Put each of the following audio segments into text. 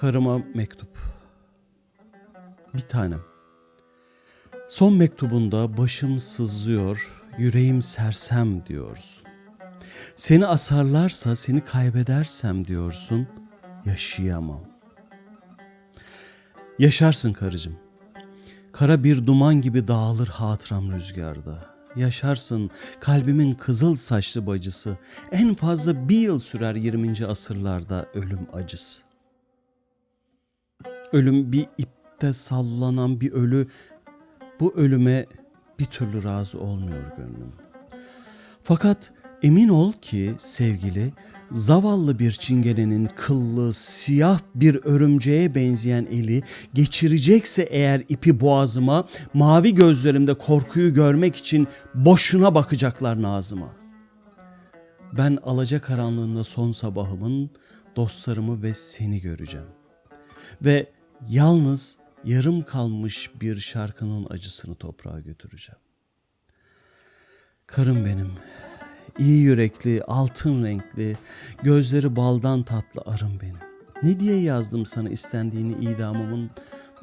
Karıma mektup. Bir tanem. Son mektubunda başım sızlıyor, yüreğim sersem diyorsun. Seni asarlarsa seni kaybedersem diyorsun, yaşayamam. Yaşarsın karıcığım. Kara bir duman gibi dağılır hatıram rüzgarda. Yaşarsın kalbimin kızıl saçlı bacısı. En fazla bir yıl sürer 20. asırlarda ölüm acısı. Ölüm bir ipte sallanan bir ölü. Bu ölüme bir türlü razı olmuyor gönlüm. Fakat emin ol ki sevgili zavallı bir çingenenin kıllı siyah bir örümceğe benzeyen eli geçirecekse eğer ipi boğazıma mavi gözlerimde korkuyu görmek için boşuna bakacaklar nazıma. Ben alaca karanlığında son sabahımın dostlarımı ve seni göreceğim. Ve yalnız yarım kalmış bir şarkının acısını toprağa götüreceğim. Karım benim, iyi yürekli, altın renkli, gözleri baldan tatlı arım benim. Ne diye yazdım sana istendiğini idamımın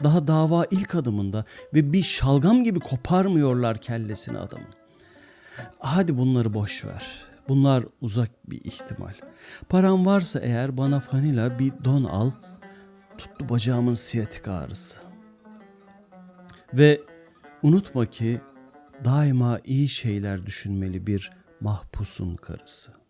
daha dava ilk adımında ve bir şalgam gibi koparmıyorlar kellesini adamın. Hadi bunları boş ver. Bunlar uzak bir ihtimal. Param varsa eğer bana fanila bir don al. Tuttu bacağımın siyatik ağrısı. Ve unutma ki daima iyi şeyler düşünmeli bir mahpusun karısı.